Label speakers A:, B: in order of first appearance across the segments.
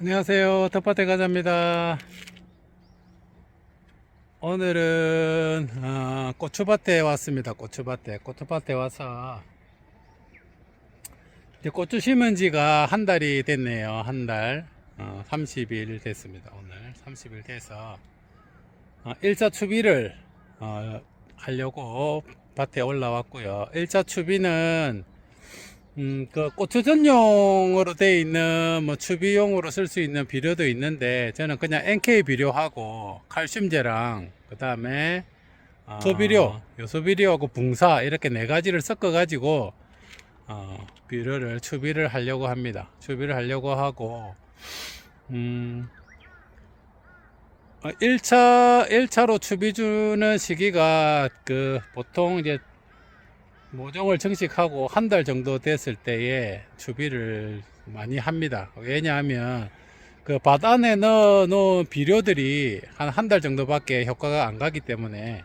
A: 안녕하세요. 텃밭에 가자입니다. 오늘은 어, 고추밭에 왔습니다. 고추밭에 고추밭에 와서 이제 고추 심은 지가 한 달이 됐네요. 한 달. 어, 30일 됐습니다. 오늘 30일 돼서 어, 1차 추비를 어, 하려고 밭에 올라왔고요. 1차 추비는 음, 그 고추 전용으로 돼 있는 뭐 추비용으로 쓸 수 있는 비료도 있는데 저는 그냥 NK 비료하고 칼슘제랑 그 다음에 소비료, 요소비료하고 붕사 이렇게 네 가지를 섞어 가지고 어, 비료를 추비를 하려고 합니다. 추비를 하려고 하고 음, 1차 1차로 추비 주는 시기가 그 보통 이제 모종을 정식하고 한 달 정도 됐을 때에 추비를 많이 합니다. 왜냐하면 그밭 안에 넣어 놓은 비료들이 한 한 달 정도밖에 효과가 안 가기 때문에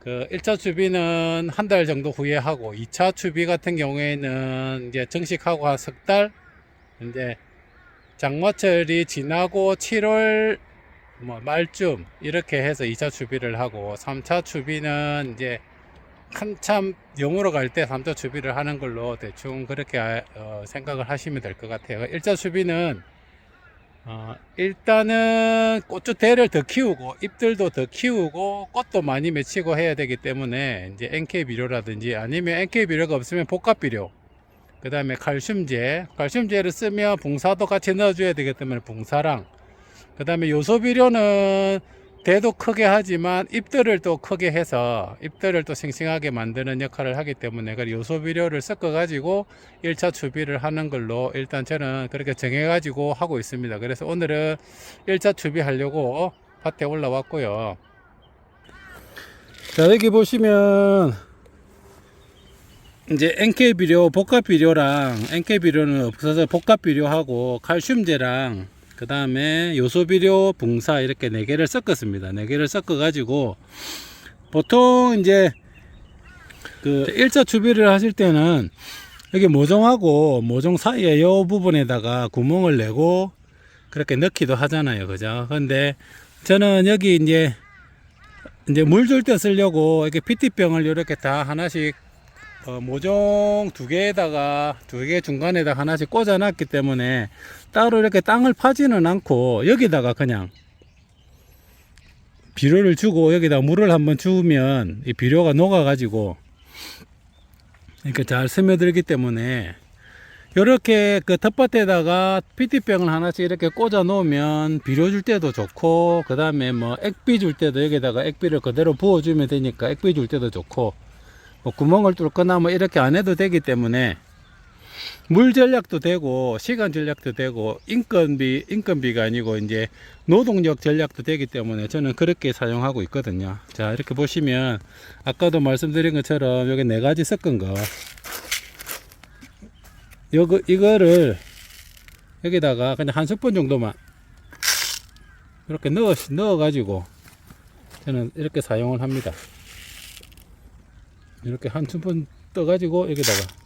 A: 그 1차 추비는 한 달 정도 후에 하고 2차 추비 같은 경우에는 이제 정식하고 한 석 달 이제 장마철이 지나고 7월 뭐 말쯤 이렇게 해서 2차 추비를 하고 3차 추비는 이제 한참 영으로 갈 때 3차 추비를 하는 걸로 대충 그렇게 아- 어, 생각을 하시면 될 것 같아요. 1차 추비는 어, 일단은 고추대를 더 키우고 잎들도 더 키우고 꽃도 많이 맺히고 해야 되기 때문에 이제 NK 비료라든지 아니면 NK 비료가 없으면 복합 비료 그 다음에 칼슘제 칼슘제를 쓰면 붕사도 같이 넣어줘야 되기 때문에 붕사랑 그 다음에 요소 비료는 대도 크게 하지만 잎들을 또 크게 해서 잎들을 또 싱싱하게 만드는 역할을 하기 때문에 그 요소 비료를 섞어 가지고 1차 추비를 하는 걸로 일단 저는 그렇게 정해 가지고 하고 있습니다. 그래서 오늘은 1차 추비 하려고 밭에 올라왔고요. 자, 여기 보시면 이제 NK 비료, 복합 비료랑 NK 비료는 없어서 복합 비료하고 칼슘제랑 그 다음에 요소비료, 붕사 이렇게 네 개를 섞었습니다. 네 개를 섞어 가지고 보통 이제 그 1차 추비를 하실 때는 여기 모종하고 모종 사이에 요 부분에다가 구멍을 내고 그렇게 넣기도 하잖아요. 그죠? 근데 저는 여기 이제 이제 물 줄 때 쓰려고 이렇게 PT병을 이렇게 다 하나씩 어, 모종 두 개에다가 두 개 중간에다 하나씩 꽂아 놨기 때문에 따로 이렇게 땅을 파지는 않고 여기다가 그냥 비료를 주고 여기다 물을 한번 주면 이 비료가 녹아 가지고 이렇게 잘 스며들기 때문에 이렇게 그 텃밭에다가 PT병을 하나씩 이렇게 꽂아 놓으면 비료 줄 때도 좋고 그 다음에 뭐 액비 줄 때도 여기다가 액비를 그대로 부어주면 되니까 액비 줄 때도 좋고 뭐 구멍을 뚫거나 뭐 이렇게 안 해도 되기 때문에 물 전략도 되고 시간 전략도 되고 인건비 인건비가 아니고 이제 노동력 전략도 되기 때문에 저는 그렇게 사용하고 있거든요. 자 이렇게 보시면 아까도 말씀드린 것처럼 여기 네 가지 섞은 거 요거 이거를 여기다가 그냥 한 스푼 정도만 이렇게 넣어 넣어 가지고 저는 이렇게 사용을 합니다. 이렇게 한 스푼 떠 가지고 여기다가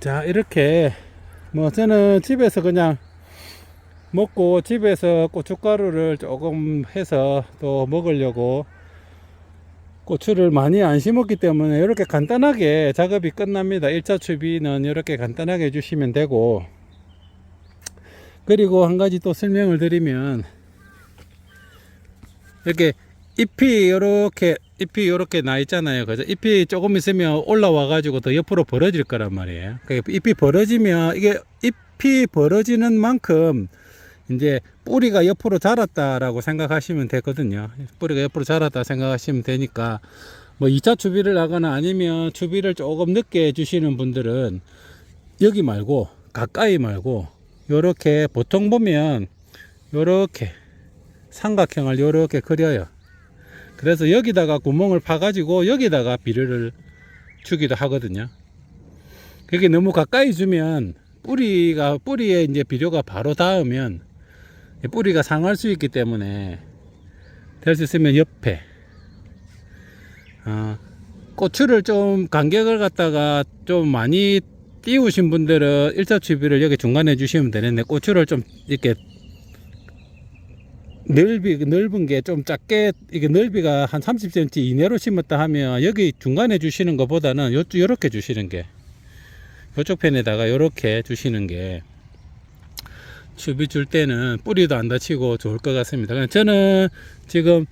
A: 자 이렇게 뭐 저는 집에서 그냥 먹고 집에서 고춧가루를 조금 해서 또 먹으려고 고추를 많이 안 심었기 때문에 이렇게 간단하게 작업이 끝납니다. 1차 추비는 이렇게 간단하게 해주시면 되고. 그리고 한 가지 또 설명을 드리면 이렇게 잎이 요렇게 잎이 요렇게 나 있잖아요. 그죠? 잎이 조금 있으면 올라와 가지고 더 옆으로 벌어질 거란 말이에요. 그 잎이 벌어지면 이게 잎이 벌어지는 만큼 이제 뿌리가 옆으로 자랐다라고 생각하시면 되거든요. 뿌리가 옆으로 자랐다 생각하시면 되니까 뭐 2차 추비를 하거나 아니면 추비를 조금 늦게 해주시는 분들은 여기 말고 가까이 말고 요렇게 보통 보면 요렇게 삼각형을 요렇게 그려요. 그래서 여기다가 구멍을 파가지고 여기다가 비료를 주기도 하거든요. 그게 너무 가까이 주면 뿌리가 뿌리에 이제 비료가 바로 닿으면 이 뿌리가 상할 수 있기 때문에 될 수 있으면 옆에 어, 고추를 좀 간격을 갖다가 좀 많이 띄우신 분들은 일자 추비를 여기 중간에 주시면 되는데 고추를 좀 이렇게 넓이 넓은 게 좀 작게 이게 넓이가 한 30cm 이내로 심었다 하면 여기 중간에 주시는 것보다는 요 요렇게 주시는 게 요쪽 편에다가 요렇게 주시는 게 추비 줄 때는 뿌리도 안 다치고 좋을 것 같습니다. 그냥 저는 지금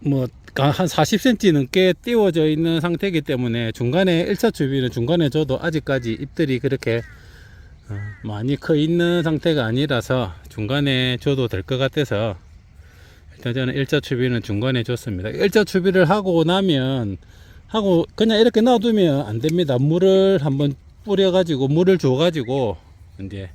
A: 뭐 한 40cm 넘게 띄워져 있는 상태이기 때문에 중간에 1차 추비는 중간에 줘도 아직까지 잎들이 그렇게 어, 많이 커 있는 상태가 아니라서 중간에 줘도 될 것 같아서 일단 저는 1차 추비는 중간에 줬습니다. 1차 추비를 하고 나면 하고 그냥 이렇게 놔두면 안 됩니다. 물을 한번 뿌려 가지고 물을 줘 가지고 이제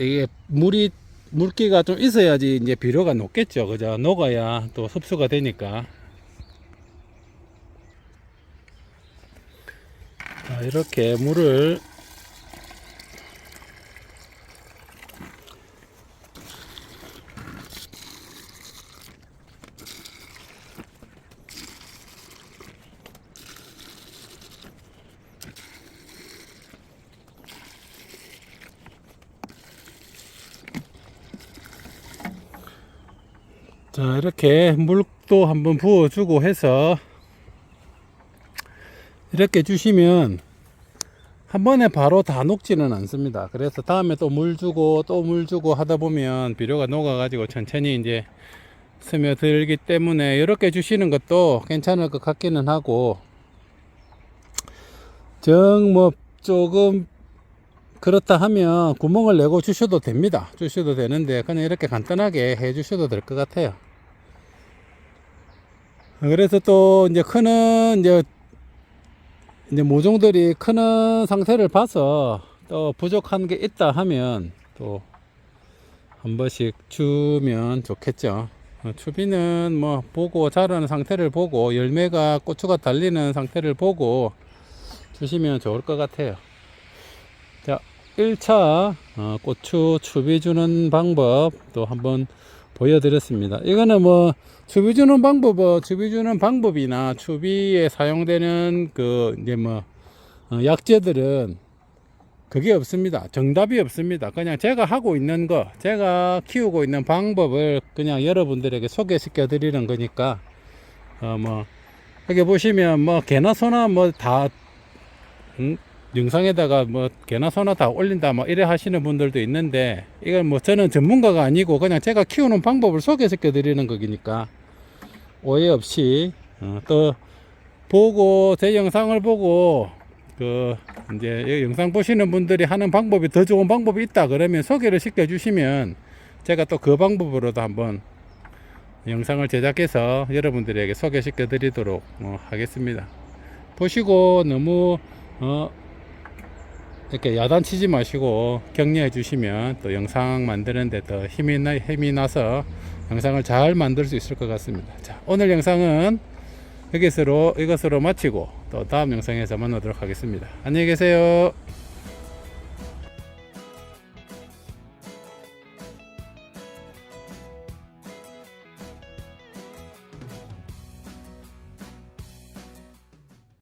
A: 이게 물이 물기가 좀 있어야지 이제 비료가 녹겠죠. 그죠? 녹아야 또 흡수가 되니까. 자, 이렇게 물을 자 이렇게 물도 한번 부어주고 해서 이렇게 주시면 한 번에 바로 다 녹지는 않습니다. 그래서 다음에 또 물 주고 또 물 주고 하다 보면 비료가 녹아가지고 천천히 이제 스며들기 때문에 이렇게 주시는 것도 괜찮을 것 같기는 하고 정 뭐 조금 그렇다 하면 구멍을 내고 주셔도 됩니다. 주셔도 되는데 그냥 이렇게 간단하게 해 주셔도 될 것 같아요. 그래서 또 이제 크는 이제 이제 모종들이 크는 상태를 봐서 또 부족한 게 있다 하면 또 한 번씩 주면 좋겠죠. 어, 추비는 뭐 보고 자라는 상태를 보고 열매가 고추가 달리는 상태를 보고 주시면 좋을 것 같아요. 자, 1차 어, 고추 추비 주는 방법 또 한번 보여드렸습니다. 이거는 뭐 추비 주는 방법, 어, 추비 주는 방법이나 추비에 사용되는 그 이제 뭐 어, 약재들은 그게 없습니다. 정답이 없습니다. 그냥 제가 하고 있는 거, 제가 키우고 있는 방법을 그냥 여러분들에게 소개시켜 드리는 거니까 어 뭐 여기 보시면 뭐 개나 소나 뭐 다 음, 영상에다가 뭐 개나 소나 다 올린다 뭐 이래 하시는 분들도 있는데 이건 뭐 저는 전문가가 아니고 그냥 제가 키우는 방법을 소개시켜 드리는 거니까 오해 없이 어, 또 보고 제 영상을 보고 그 이제 이 영상 보시는 분들이 하는 방법이 더 좋은 방법이 있다 그러면 소개를 시켜 주시면 제가 또 그 방법으로도 한번 영상을 제작해서 여러분들에게 소개시켜 드리도록 어, 하겠습니다. 보시고 너무 어 이렇게 야단 치지 마시고 격려해 주시면 또 영상 만드는데 더 힘이, 나, 힘이 나서 영상을 잘 만들 수 있을 것 같습니다. 자, 오늘 영상은 여기서로 이것으로 마치고 또 다음 영상에서 만나도록 하겠습니다. 안녕히 계세요.